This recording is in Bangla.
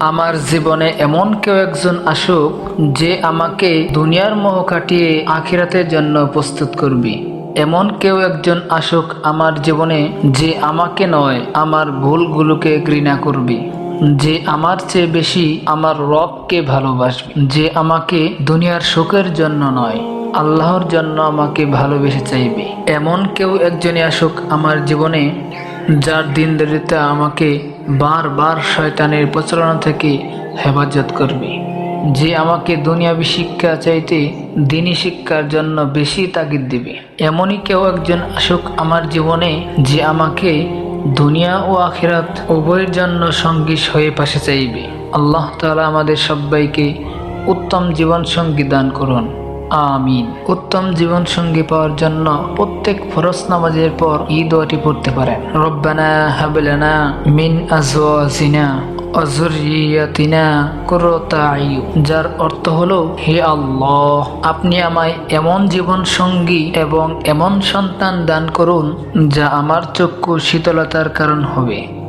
আমার জীবনে এমন কেউ একজন আসুক যে আমাকে দুনিয়ার মোহ কাটিয়ে আখিরাতের জন্য প্রস্তুত করবি। এমন কেউ একজন আসুক আমার জীবনে যে আমাকে নয়, আমার ভুলগুলোকে ঘৃণা করবি। যে আমার চেয়ে বেশি আমার রবকে ভালোবাসবে। যে আমাকে দুনিয়ার সুখের জন্য নয়, আল্লাহর জন্য আমাকে ভালোবেসে চাইবে। এমন কেউ একজনই আসুক আমার জীবনে যার দিনদারিতা আমাকে বারবার শয়তানের প্রচারণা থেকে হেফাজত করবে। যে আমাকে দুনিয়াবি শিক্ষা চাইতে দিনী শিক্ষার জন্য বেশি তাগিদ দিবে। এমনই কেউ একজন আসুক আমার জীবনে যে আমাকে দুনিয়া ও আখিরাত উভয়ের জন্য সঙ্গী হয়ে পাশে চাইবে। আল্লাহ তাআলা আমাদের সবাইকে উত্তম জীবন সঙ্গী দান করুন। আমিন। উত্তম জীবন সঙ্গী পাওয়ার জন্য প্রত্যেক ফরজ নামাজের পর এই দোয়াটি পড়তে পারেন। রব্বানা হাবলানা মিন আজওয়াজিনা অজরিয়াতিনা কুরতা আয়ু যার অর্থ হলো, হে আল্লাহ, আপনি আমায় এমন জীবন সঙ্গী এবং এমন সন্তান দান করুন যা আমার চক্ষু শীতলতার কারণ হবে।